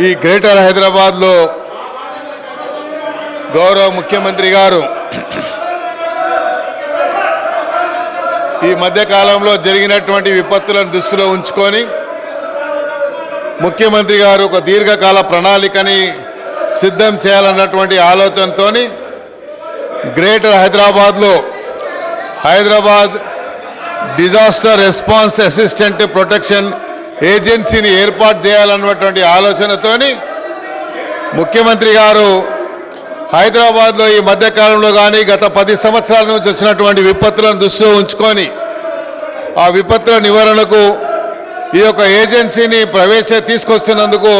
ఈ గ్రేటర్ హైదరాబాద్లో గౌరవ ముఖ్యమంత్రి గారు ఈ మధ్యకాలంలో జరిగినటువంటి విపత్తులను దృష్టిలో ఉంచుకొని ముఖ్యమంత్రి గారు ఒక దీర్ఘకాల ప్రణాళికని సిద్ధం చేయాలన్నటువంటి ఆలోచనతోని గ్రేటర్ హైదరాబాద్లో Hyderabad disaster response assistant protection ఏజెన్సీని ఏర్పాటు చేయాలన్నటువంటి ఆలోచనతోని ముఖ్యమంత్రి గారు హైదరాబాద్లో ఈ మధ్యకాలంలో కానీ గత పది సంవత్సరాల నుంచి వచ్చినటువంటి విపత్తులను దృష్టిలో ఉంచుకొని ఆ విపత్తుల నివారణకు ఈ యొక్క ఏజెన్సీని ప్రవేశ తీసుకొస్తున్నందుకు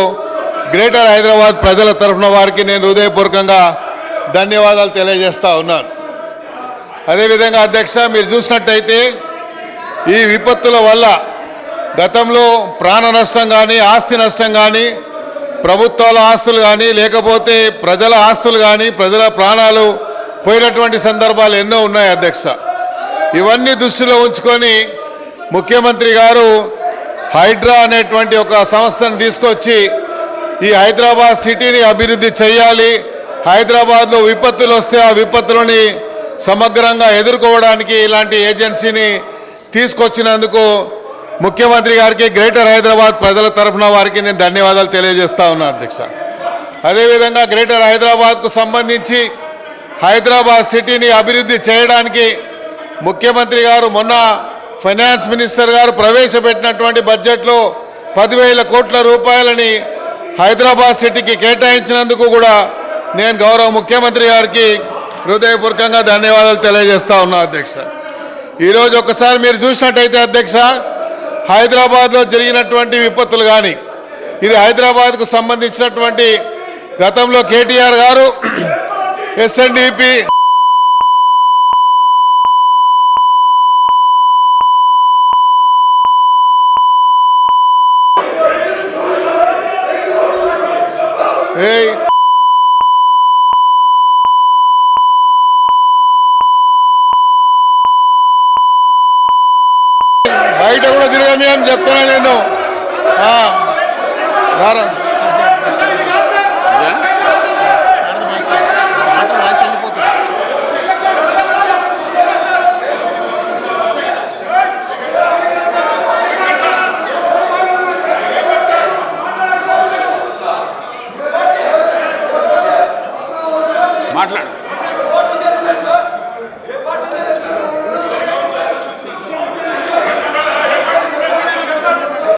గ్రేటర్ హైదరాబాద్ ప్రజల తరఫున వారికి నేను హృదయపూర్వకంగా ధన్యవాదాలు తెలియజేస్తా ఉన్నాను. అదేవిధంగా అధ్యక్ష మీరు చూసినట్టయితే ఈ విపత్తుల వల్ల గతంలో ప్రాణ నష్టం కానీ ఆస్తి నష్టం కానీ ప్రభుత్వాల ఆస్తులు కానీ లేకపోతే ప్రజల ఆస్తులు కానీ ప్రజల ప్రాణాలు పోయినటువంటి సందర్భాలు ఎన్నో ఉన్నాయి అధ్యక్ష. ఇవన్నీ దృష్టిలో ఉంచుకొని ముఖ్యమంత్రి గారు హైడ్రా అనేటువంటి ఒక సంస్థను తీసుకొచ్చి ఈ హైదరాబాద్ సిటీని అభివృద్ధి చేయాలి హైదరాబాద్లో విపత్తులు వస్తే ఆ విపత్తులని సమగ్రంగా ఎదుర్కోవడానికి ఇలాంటి ఏజెన్సీని తీసుకొచ్చినందుకు ముఖ్యమంత్రి గారికి గ్రేటర్ హైదరాబాద్ ప్రజల తరఫున వారికి నేను ధన్యవాదాలు తెలియజేస్తా ఉన్నా అధ్యక్ష. అదేవిధంగా గ్రేటర్ హైదరాబాద్కు సంబంధించి హైదరాబాద్ సిటీని అభివృద్ధి చేయడానికి ముఖ్యమంత్రి గారు మొన్న ఫైనాన్స్ మినిస్టర్ గారు ప్రవేశపెట్టినటువంటి బడ్జెట్లో పదివేల కోట్ల రూపాయలని హైదరాబాద్ సిటీకి కేటాయించినందుకు కూడా నేను గౌరవ ముఖ్యమంత్రి గారికి హృదయపూర్వకంగా ధన్యవాదాలు తెలియజేస్తా ఉన్నా అధ్యక్ష. ఈరోజు ఒకసారి మీరు చూసినట్టయితే అధ్యక్ష హైదరాబాద్లో జరిగినటువంటి విపత్తులు కానీ ఇది హైదరాబాద్కు సంబంధించినటువంటి గతంలో కేటీఆర్ గారు ఎస్ఎన్డిపి Hey! బయట కూడా తిరగని అని చెప్తున్నా నేను. మాట్లాడు.